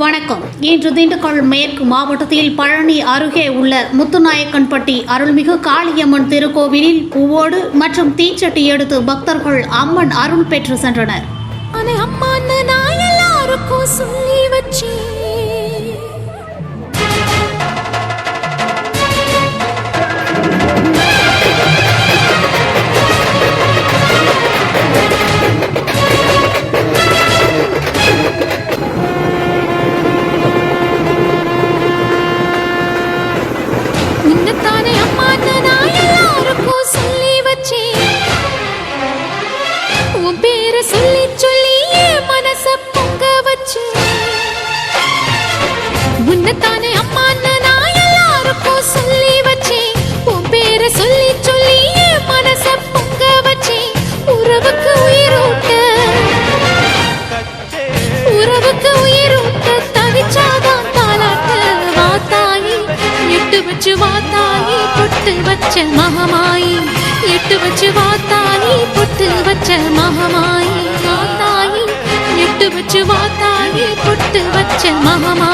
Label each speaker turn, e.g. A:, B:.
A: வணக்கம். இன்று திண்டுக்கல் மேற்கு மாவட்டத்தில் பழனி அருகே உள்ள முத்துநாயக்கன்பட்டி அருள்மிகு காளியம்மன் திருக்கோவிலில் பூவோடு மற்றும் தீச்சட்டி எடுத்து பக்தர்கள் அம்மன் அருள் பெற்று சென்றனர்.
B: உன் பேரை சொல்லி சொல்லி மனச பொங்க வச்சு. உன்னைத்தானே அம்மா நான் எல்லாருக்கும் சொல்லி வச்சேன் உன் பேரை சொல்லி சொல்லி மனச பொங்க வச்சேன் உறவுக்கு உயிரோட்ட. உறவுக்கு உயிரோட்ட தவிச்சாதான் தாளாட்ட வாத்தாயி. எட்டு வச்சு வாத்தாயி பொட்டு வச்ச மகமாயி. எட்டு வச்சு வாத்தாயி பொட்டு வச்ச மகமாயி வாத்தாயி. எட்டு வச்சு வாத்தாயி பொட்டு வச்ச மகமாயி.